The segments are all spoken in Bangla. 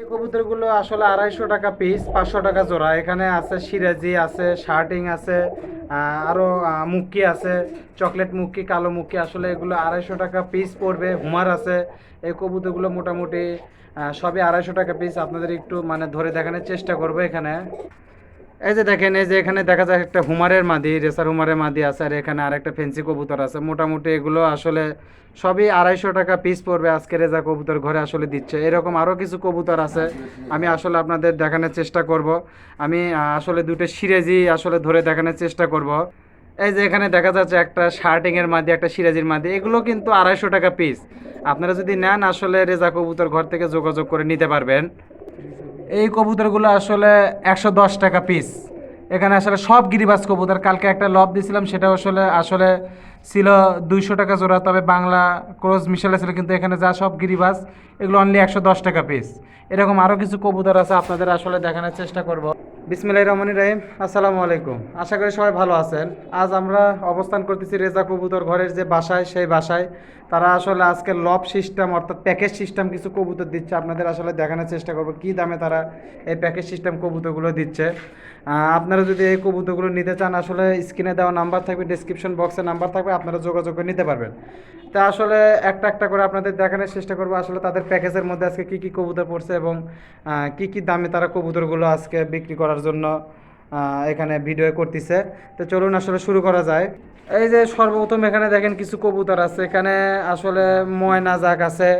এই কবুতরগুলো আসলে আড়াইশো টাকা পিস পাঁচশো টাকা জোড়া। এখানে আছে সিরাজি, আছে শার্টিং আছে আরও মুক্কি আছে, চকলেট মুক্কি, কালো মুক্কি। আসলে এগুলো আড়াইশো টাকা পিস পড়বে, হুমার আছে। এই কবুতরগুলো মোটামুটি সবই আড়াইশো টাকা পিস আপনাদের একটু মানে ধরে দেখানোর চেষ্টা করব এখানে। এই যে দেখেন, এই যে এখানে দেখা যায় একটা হুমারের মাদি, রেসার হুমারের মাদি আছে, আর এখানে আরেকটা ফেন্সি কবুতর আছে। মোটামুটি এগুলো আসলে সবই আড়াইশো টাকা পিস পড়বে আজকে রেজা কবুতর ঘরে আসলে দিচ্ছে। এরকম আরও কিছু কবুতর আছে, আমি আসলে আপনাদের দেখানোর চেষ্টা করব। আমি আসলে দুটো সিরেজি আসলে ধরে দেখানোর চেষ্টা করব। এই যে এখানে দেখা যাচ্ছে একটা শার্টিংয়ের মাদি, একটা সিরাজির মাদি, এগুলো কিন্তু আড়াইশো টাকা পিস আপনারা যদি নেন, আসলে রেজা কবুতর ঘর থেকে যোগাযোগ করে নিতে পারবেন। এই কবুতরগুলো আসলে একশো দশ টাকা পিস এখানে আসলে সব গিরিবাজ কবুতর। কালকে একটা লব দিয়েছিলাম সেটা আসলে আসলে ছিল দুইশো টাকা জোড়া, তবে বাংলা ক্রোজ মিশালে ছিল, কিন্তু এখানে যা সব গিরিবাজ এগুলো অনলি একশো দশ টাকা পিস এরকম আরও কিছু কবুতর আছে, আপনাদের আসলে দেখানোর চেষ্টা করব। বিসমিল্লাহ রহমান রহিম, আসসালামু আলাইকুম। আশা করি সবাই ভালো আছেন। আজ আমরা অবস্থান করতেছি রেজা কবুতর ঘরের যে বাসায়, সেই বাসায়। তারা আসলে আজকে লব সিস্টেম অর্থাৎ প্যাকেজ সিস্টেম কিছু কবুতর দিচ্ছে, আপনাদের আসলে দেখানোর চেষ্টা করব, কী দামে তারা এই প্যাকেজ সিস্টেম কবুতরগুলো দিচ্ছে। আপনারা যদি এই কবুতরগুলো নিতে চান, আসলে স্ক্রিনে দেওয়া নাম্বার থাকবে ডিসক্রিপশন বক্সে নাম্বার থাকবে। আপনারা যোগাযোগ করে নিতে পারবেন। তা আসলে একটা একটা করে আপনাদের দেখানোর চেষ্টা করব, আসলে তাদের প্যাকেজের মধ্যে আজকে কী কী কবুতর পড়ছে এবং কী কী দামে তারা কবুতরগুলো আজকে বিক্রি করার জন্য এখানে ভিডিও করতেছে। তো চলুন আসলে শুরু করা যায়। এই যে সর্বপ্রথম এখানে দেখেন কিছু কবুতর আছে। এখানে আসলে ময়না জাগ আছে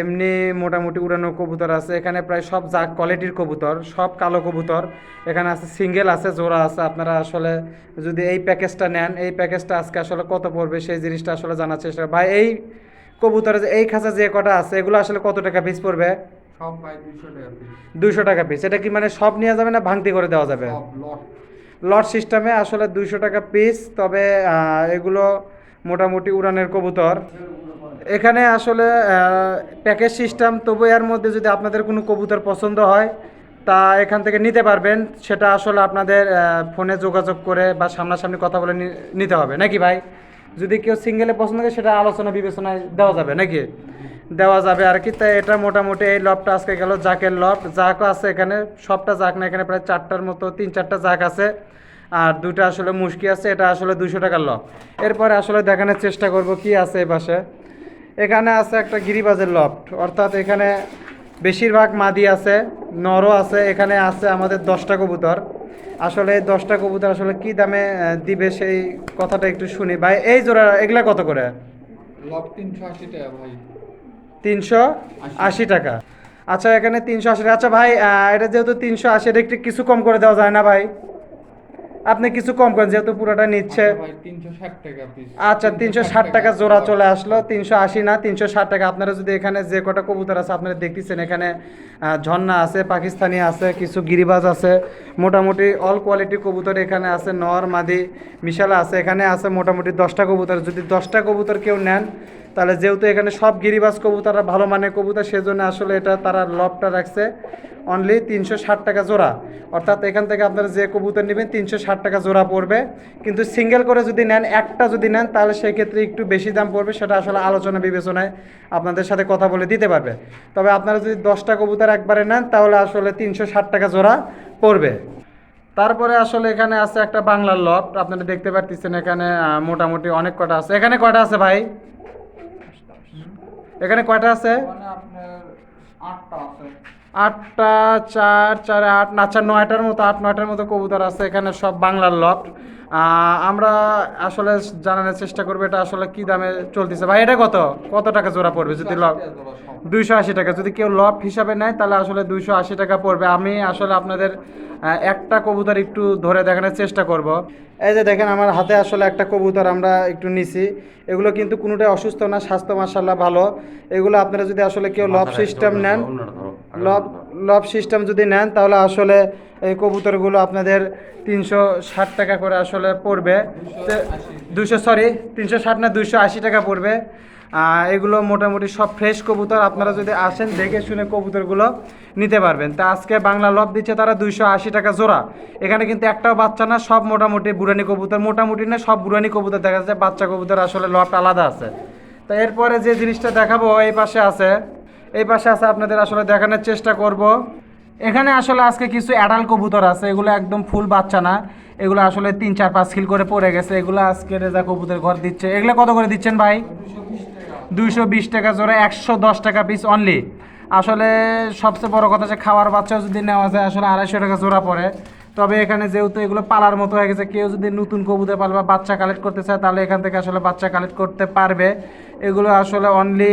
এমনি মোটামুটি উড়ানো কবুতর আছে। এখানে প্রায় সব জাক কোয়ালিটির কবুতর সব কালো কবুতর। এখানে আছে সিঙ্গেল আছে জোড়া আছে। আপনারা আসলে যদি এই প্যাকেজটা নেন এই প্যাকেজটা আজকে আসলে কত পড়বে সেই জিনিসটা আসলে জানার চেষ্টা ভাই এই কবুতরের যে এই খাঁচা যে কটা আছে এগুলো আসলে কত টাকা পিস পড়বে? সব দুইশো টাকা পিস এটা কি মানে সব নেওয়া যাবে না ভাঙতি করে দেওয়া যাবে? লট সিস্টেমে আসলে দুইশো টাকা পিস তবে এগুলো মোটামুটি উড়ানের কবুতর। এখানে আসলে প্যাকেজ সিস্টেম, তবু এর মধ্যে যদি আপনাদের কোনো কবুতর পছন্দ হয়, তা এখান থেকে নিতে পারবেন। সেটা আসলে আপনাদের ফোনে যোগাযোগ করে বা সামনাসামনি কথা বলে নিতে হবে। নাকি ভাই? যদি কেউ সিঙ্গেলে পছন্দ করে, সেটা আলোচনা বিবেচনায় দেওয়া যাবে, নাকি? দেওয়া যাবে আর কি। তাই এটা মোটামুটি এই লবটা আজকে গেল জাকের লব জাকও আছে এখানে, সবটা জাক না, এখানে প্রায় চারটার মতো, তিন চারটা জাক আছে। আর দুটো আসলে মুশকি আছে, এটা আসলে দুশো টাকার লব এরপরে আসলে দেখানোর চেষ্টা করব কি আছে এই পাশে। এখানে আছে একটা গিরিবাজের লফট অর্থাৎ এখানে বেশিরভাগ মাদি আছে নরও আছে এখানে আছে আমাদের দশটা কবুতর। আসলে এই দশটা কবুতর আসলে কি দামে দিবে সেই কথাটা একটু শুনি। ভাই এই জোড়া এগুলা কত করে? তিনশো আশি টাকা ভাই। তিনশো আশি। টাকা। আচ্ছা এখানে তিনশো আশি আচ্ছা ভাই এটা যেহেতু তিনশো আশি এটা একটু কিছু কম করে দেওয়া যায় না ভাই? আপনি কিছু কম করেন যেহেতু পুরোটা নিচ্ছে। আচ্ছা তিনশো ষাট টাকা আচ্ছা জোড়া চলে আসলো তিনশো আশি না তিনশো ষাট টাকা। আপনারা যদি এখানে যে কটা কবুতর আছে আপনারা দেখতেছেন এখানে ঝর্ণা আছে পাকিস্তানি আছে কিছু গিরিবাজ আছে। মোটামুটি অল কোয়ালিটি কবুতর এখানে আছে নর মাদি মিশালা আছে এখানে আছে মোটামুটি দশটা কবুতর। যদি দশটা কবুতর কেউ নেন তাহলে যেহেতু এখানে সব গিরিবাজ কবুতররা ভালো মানের কবুতর, সেজন্য আসলে এটা তারা লবটা রাখছে অনলি তিনশো ষাট টাকা জোড়া। অর্থাৎ এখান থেকে আপনারা যে কবুতর নেবেন, তিনশো ষাট টাকা জোড়া পড়বে। কিন্তু সিঙ্গেল করে যদি নেন, একটা যদি নেন, তাহলে সেই ক্ষেত্রে একটু বেশি দাম পড়বে, সেটা আসলে আলোচনা বিবেচনায় আপনাদের সাথে কথা বলে দিতে পারবে। তবে আপনারা যদি দশটা কবুতর একবারে নেন, তাহলে আসলে তিনশো ষাট টাকা জোড়া পড়বে। তারপরে আসলে এখানে আছে একটা বাংলার লট, আপনারা দেখতে পাচ্ছেন এখানে মোটামুটি অনেক কটা আছে। এখানে কয়টা আছে ভাই? এখানে কয়টা আছে? আটটা আটটা চার চার আট না চার নয়টার মতো আট নয়টার মতো কবুতর আছে এখানে সব বাংলার লট আমরা আসলে জানানোর চেষ্টা করব এটা আসলে কি দামে চলতেছে। ভাই এটা কত? কত টাকা জোড়া পড়বে যদি লট দুইশো আশি টাকা। যদি কেউ লট হিসাবে নেয় তাহলে আসলে দুইশো আশি টাকা পড়বে। আমি আসলে আপনাদের একটা কবুতর একটু ধরে দেখানোর চেষ্টা করব। এই যে দেখেন আমার হাতে আসলে একটা কবুতর আমরা একটু নিছি। এগুলো কিন্তু কোনোটাই অসুস্থ না স্বাস্থ্য মার্শাল্লাহ ভালো। এগুলো আপনারা যদি আসলে কেউ লব সিস্টেম নেন লব লব সিস্টেম যদি নেন তাহলে আসলে এই কবুতরগুলো আপনাদের তিনশো ষাট টাকা করে আসলে পড়বে। দুশো সরি তিনশো ষাট না দুশো আশি টাকা পড়বে। এগুলো মোটামুটি সব ফ্রেশ কবুতর। আপনারা যদি আসেন, দেখে শুনে কবুতরগুলো নিতে পারবেন। তা আজকে বাংলা লব দিচ্ছে তারা দুইশো আশি টাকা জোড়া। এখানে কিন্তু একটাও বাচ্চা না, সব মোটামুটি বুড়ানি কবুতর। মোটামুটি না, সব বুড়ানি কবুতর দেখা যাচ্ছে, বাচ্চা কবুতর আসলে লবটা আলাদা আছে। তো এরপরে যে জিনিসটা দেখাবো, এই পাশে আছে। এই পাশে আছে আপনাদের আসলে দেখানোর চেষ্টা করব। এখানে আসলে আজকে কিছু অ্যাডাল কবুতর আছে, এগুলো একদম ফুল বাচ্চা না। এগুলো আসলে তিন, চার, পাঁচ খিল করে পড়ে গেছে। এগুলো আজকে রেজা কবুতর ঘর দিচ্ছে। এগুলো কত করে দিচ্ছেন ভাই? দুইশো বিশ টাকা জোড়া, একশো দশ টাকা পিস অনলি আসলে সবচেয়ে বড় কথা যে খাওয়ার বাচ্চাও যদি নেওয়া যায়, আসলে আড়াইশো টাকা জোড়া পড়ে। তবে এখানে যেহেতু এগুলো পালার মতো হয়ে গেছে, কেউ যদি নতুন কবুতর পাল বা বাচ্চা কালেক্ট করতে চায়, তাহলে এখান থেকে আসলে বাচ্চা কালেক্ট করতে পারবে। এগুলো আসলে অনলি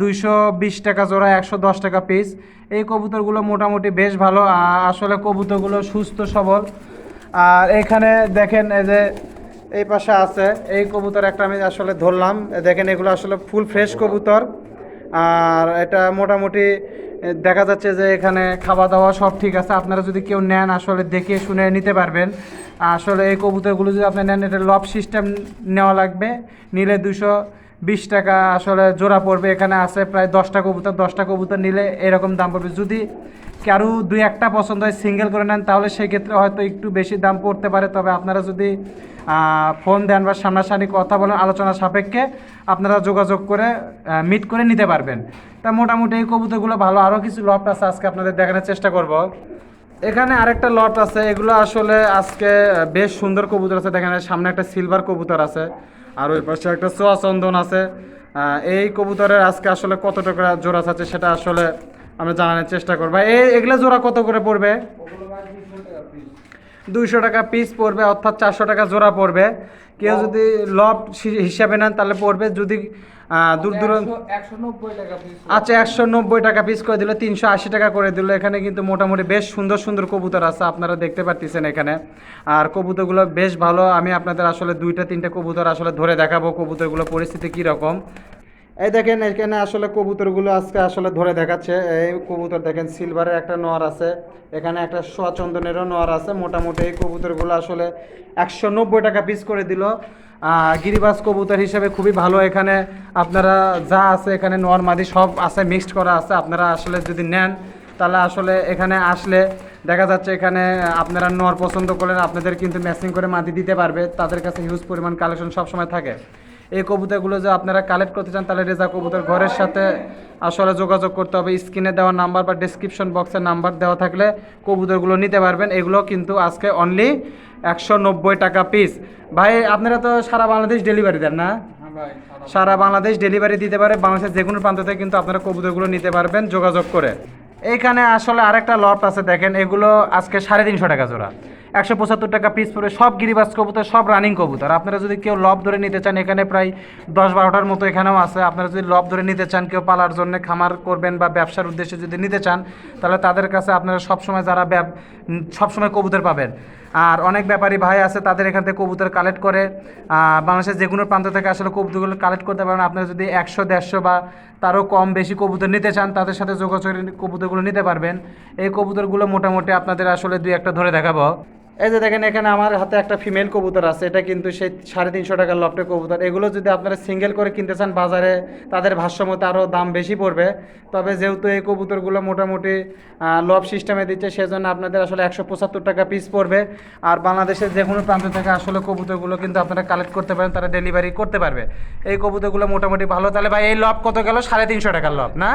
দুইশো বিশ টাকা জোড়া, একশো দশ টাকা পিস এই কবুতরগুলো মোটামুটি বেশ ভালো। আসলে কবুতরগুলো সুস্থ, সবল। আর এখানে দেখেন এই যে এই পাশে আছে, এই কবুতর একটা আমি আসলে ধরলাম। দেখেন এগুলো আসলে ফুল ফ্রেশ কবুতর। আর এটা মোটামুটি দেখা যাচ্ছে যে এখানে খাওয়া দাওয়া সব ঠিক আছে। আপনারা যদি কেউ নেন, আসলে দেখে শুনে নিতে পারবেন। আসলে এই কবুতরগুলো যদি আপনি নেন, এটা লব সিস্টেম নেওয়া লাগবে। নিলে দুশো বিশ টাকা আসলে জোড়া পড়বে, এখানে আছে প্রায় দশটা কবুতর দশটা কবুতর নিলে এরকম দাম পড়বে। যদি কারও দুই একটা পছন্দ হয় সিঙ্গেল করে নেন, তাহলে সেই ক্ষেত্রে হয়তো একটু বেশি দাম পড়তে পারে। তবে আপনারা যদি ফোন দেন বা সামনাসামনি কথা বলেন আলোচনা সাপেক্ষে, আপনারা যোগাযোগ করে মিট করে নিতে পারবেন। তা মোটামুটি এই কবুতরগুলো ভালো। আরও কিছু লট আছে আজকে আপনাদের দেখানোর চেষ্টা করব। এখানে আরেকটা লট আছে, এগুলো আসলে আজকে বেশ সুন্দর কবুতর আছে। দেখেন সামনে একটা সিলভার কবুতর আছে। আর ওই পাশে একটা চোয়া চন্দন আছে। এই কবুতরের আজকে আসলে কত টাকা জোড়া আছে সেটা আসলে আমরা জানানোর চেষ্টা করব। এই এগুলো জোড়া কত করে পড়বে? দুইশো টাকা পিস পড়বে অর্থাৎ চারশো টাকা জোড়া পড়বে। কেউ যদি লব হিসাবে নেন তাহলে পড়বে। যদি দূর দূরান্ত আচ্ছা একশো নব্বই টাকা পিস করে দিল তিনশো আশি টাকা করে দিল। এখানে কিন্তু মোটামুটি বেশ সুন্দর সুন্দর কবুতর আছে আপনারা দেখতে পারতেছেন এখানে। আর কবুতরগুলো বেশ ভালো আমি আপনাদের আসলে দুইটা তিনটা কবুতর আসলে ধরে দেখাবো কবুতরগুলো পরিস্থিতি কীরকম। এই দেখেন এখানে আসলে কবুতরগুলো আজকে আসলে ধরে দেখাচ্ছে। এই কবুতর দেখেন সিলভারের একটা নোয়ার আছে। এখানে একটা সোয়া চন্দনেরও নোয়ার আছে। মোটামুটি এই কবুতরগুলো আসলে একশো নব্বই টাকা পিস করে দিল। আহ, গিরিবাজ কবুতর হিসেবে খুবই ভালো। এখানে আপনারা যা আছে এখানে নোয়ার মাদি সব আছে মিক্সড করা আছে। আপনারা আসলে যদি নেন তাহলে আসলে এখানে আসলে দেখা যাচ্ছে এখানে আপনারা নোয়ার পছন্দ করলেন আপনাদের কিন্তু ম্যাচিং করে মাদি দিতে পারবে। তাদের কাছে হিউজ পরিমাণ কালেকশন সবসময় থাকে। এই কবুতরগুলো যে আপনারা কালেক্ট করতে চান তাহলে রেজা কবুতর ঘরের সাথে আসলে যোগাযোগ করতে হবে। স্ক্রিনে দেওয়া নাম্বার বা ডিসক্রিপশন বক্সে নাম্বার দেওয়া থাকলে কবুতরগুলো নিতে পারবেন। এগুলো কিন্তু আজকে অনলি একশো নব্বই টাকা পিস ভাই আপনারা তো সারা বাংলাদেশ ডেলিভারি দেন না? হ্যাঁ সারা সারা বাংলাদেশ ডেলিভারি দিতে পারে। বাংলাদেশের যে কোনো প্রান্ত থেকে কিন্তু আপনারা কবুতরগুলো নিতে পারবেন যোগাযোগ করে। এইখানে আসলে আরেকটা লট আছে দেখেন। এগুলো আজকে সাড়ে তিনশো টাকা জোড়া। একশো পঁচাত্তর টাকা পিস পড়ে সব গিরিবাস কবুতর, সব রানিং কবুতর। আপনারা যদি কেউ লব ধরে নিতে চান, এখানে প্রায় দশ বারোটার মতো এখানেও আছে। আপনারা যদি লব ধরে নিতে চান, কেউ পালার জন্য খামার করবেন বা ব্যবসার উদ্দেশ্যে যদি নিতে চান, তাহলে তাদের কাছে আপনারা সবসময় যারা সবসময় কবুতর পাবেন। আর অনেক ব্যাপারী ভাই আছে, তাদের এখান থেকে কবুতর কালেক্ট করে বাংলাদেশের যে কোনো প্রান্ত থেকে আসলে কবুতরগুলো কালেক্ট করতে পারেন। আপনারা যদি একশো, দেড়শো বা তারও কম বেশি কবুতর নিতে চান, তাদের সাথে যোগাযোগ কবুতরগুলো নিতে পারবেন। এই কবুতরগুলো মোটামুটি আপনাদের আসলে দুই একটা ধরে দেখাবো। এই যে দেখেন, এখানে আমার হাতে একটা ফিমেল কবুতর আছে। এটা কিন্তু সেই সাড়ে তিনশো টাকার লফটের কবুতর। এগুলো যদি আপনারা সিঙ্গেল করে কিনতে চান, বাজারে তাদের ভাষ্যমতে আরও দাম বেশি পড়বে। তবে যেহেতু এই কবুতরগুলো মোটামুটি লব সিস্টেমে দিচ্ছে, সেজন্য আপনাদের আসলে একশো পঁচাত্তর টাকা পিস পড়বে। আর বাংলাদেশের যে কোনো প্রান্ত থেকে আসলে কবুতরগুলো কিন্তু আপনারা কালেক্ট করতে পারেন, তারা ডেলিভারি করতে পারবে। এই কবুতরগুলো মোটামুটি ভালো। তাহলে ভাই, এই লব কত গেল? সাড়ে তিনশো টাকার লব না?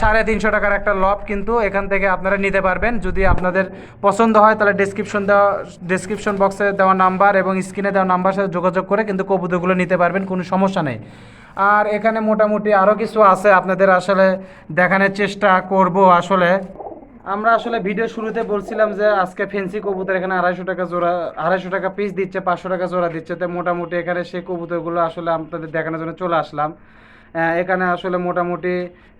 সাড়ে তিনশো টাকার একটা লব কিন্তু এখান থেকে আপনারা নিতে পারবেন। যদি আপনাদের পছন্দ হয়, তাহলে ডিসক্রিপশন দেওয়া ডিসক্রিপশন বক্সে দেওয়া নাম্বার এবং স্ক্রিনে দেওয়া নাম্বার সাথে যোগাযোগ করে কিন্তু কবুতরগুলো নিতে পারবেন, কোনো সমস্যা নেই। আর এখানে মোটামুটি আরও কিছু আছে আপনাদের আসলে দেখানোর চেষ্টা করব আসলে। আমরা আসলে ভিডিও শুরুতে বলছিলাম যে আজকে ফেন্সি কবুতর এখানে আড়াইশো টাকা জোড়া, আড়াইশো টাকা পিস দিচ্ছে, পাঁচশো টাকা জোড়া দিচ্ছে। তো মোটামুটি এখানে সেই কবুতরগুলো আসলে আপনাদের দেখানোর জন্য চলে আসলাম। এখানে আসলে মোটামুটি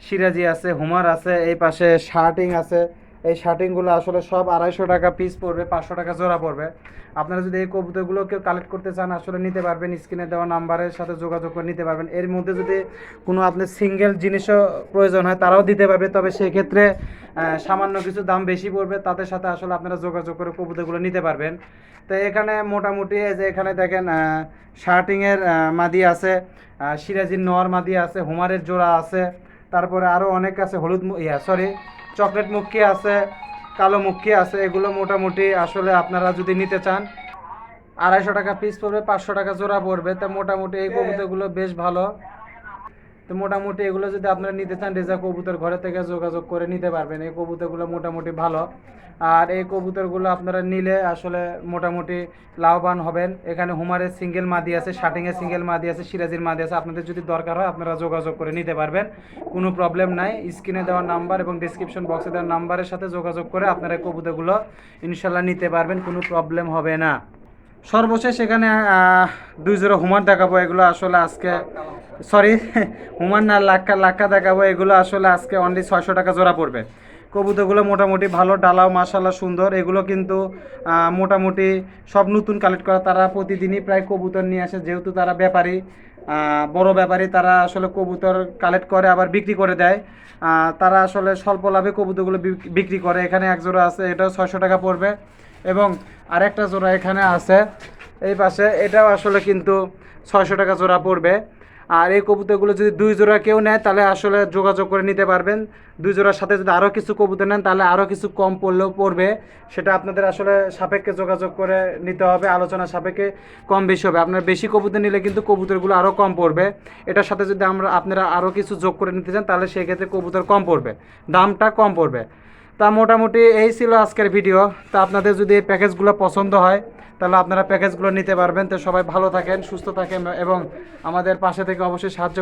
সিরাজি আছে, হুমার আছে, এই পাশে শার্টিং আছে। এই শার্টিংগুলো আসলে সব আড়াইশো টাকা পিস পড়বে, পাঁচশো টাকা জোড়া পড়বে। আপনারা যদি এই কবুতরগুলো কেউ কালেক্ট করতে চান, আসলে নিতে পারবেন স্ক্রিনে দেওয়া নাম্বারের সাথে যোগাযোগ করে নিতে পারবেন। এর মধ্যে যদি কোনো আপনার সিঙ্গেল জিনিসও প্রয়োজন হয়, তারাও দিতে পারবে। তবে সেক্ষেত্রে সামান্য কিছু দাম বেশি পড়বে। তাদের সাথে আসলে আপনারা যোগাযোগ করে কবুতরগুলো নিতে পারবেন। তো এখানে মোটামুটি যে এখানে দেখেন শার্টিংয়ের মাদি আছে সিরাজির নোয়ার মাদি আছে, হুমারের জোড়া আছে। তারপরে আরও অনেক আছে, হলুদ ইয়া সরি চকলেট মুখী আছে কালো মুখী আছে এগুলো মোটামুটি আসলে আপনারা যদি নিতে চান আড়াইশো টাকা পিস পড়বে পাঁচশো টাকা জোড়া পড়বে তা মোটামুটি এই কবুতরগুলো বেশ ভালো। তো মোটামুটি এগুলো যদি আপনারা নিতে চান রেজা কবুতর ঘরে থেকে যোগাযোগ করে নিতে পারবেন। এই কবুতরগুলো মোটামুটি ভালো। আর এই কবুতরগুলো আপনারা নিলে আসলে মোটামুটি লাভবান হবেন। এখানে হুমারের সিঙ্গেল মাদি আছে শার্টিংয়ের সিঙ্গেল মাদি আছে, সিরাজির মাদি আছে। আপনাদের যদি দরকার হয়, আপনারা যোগাযোগ করে নিতে পারবেন। কোনো প্রবলেম নাই। স্ক্রিনে দেওয়ার নাম্বার এবং ডিসক্রিপশন বক্সে দেওয়ার নাম্বারের সাথে যোগাযোগ করে আপনারা কবুতরগুলো ইনশাল্লাহ নিতে পারবেন। কোনো প্রবলেম হবে না। সর্বশেষ এখানে দুই জোড়া হুমার দেখাবো। এগুলো আসলে আজকে সরি হুমার না লাক্কা লাক্কা দেখাবো, এগুলো আসলে আজকে অনলি ছয়শো টাকা জোড়া পড়বে। কবুতরগুলো মোটামুটি ভালো, ডালাও মাসাল্লাহ সুন্দর। এগুলো কিন্তু মোটামুটি সব নতুন কালেক্ট করা। তারা প্রতিদিনই প্রায় কবুতর নিয়ে আসে, যেহেতু তারা ব্যাপারী বড় ব্যাপারী, তারা আসলে কবুতর কালেক্ট করে, আবার বিক্রি করে দেয়। তারা আসলে স্বল্প লাভে কবুতরগুলো বিক- বিক্রি করে। এখানে এক জোড়া আছে, এটাও ছয়শো টাকা পড়বে। এবং আরেকটা জোড়া এখানে আছে, এই পাশে, এটাও আসলে কিন্তু ছয়শো টাকা জোড়া পড়বে। আর এই কবুতরগুলো যদি দুই জোড়া কেউ নেয়, তাহলে আসলে যোগাযোগ করে নিতে পারবেন। দুই জোড়ার সাথে যদি আরও কিছু কবুতর নেন, তাহলে আরও কিছু কম পড়লেও পড়বে। সেটা আপনাদের আসলে সাপেক্ষে যোগাযোগ করে নিতে হবে, আলোচনা সাপেক্ষে কম বেশি হবে। আপনার বেশি কবুতর নিলে কিন্তু কবুতরগুলো আরও কম পড়বে। এটার সাথে যদি আমরা, আপনারা আরও কিছু যোগ করে নিতে চান, তাহলে সেক্ষেত্রে কবুতর কম পড়বে। দামটা কম পড়বে। তা মোটামুটি এই ছিল আজকের ভিডিও। তা আপনাদের যদি এই প্যাকেজগুলো পছন্দ হয় তাহলে আপনারা প্যাকেজগুলো নিতে পারবেন তো সবাই ভালো থাকেন, সুস্থ থাকেন এবং আমাদের পাশে থেকে অবশ্যই সাহায্য।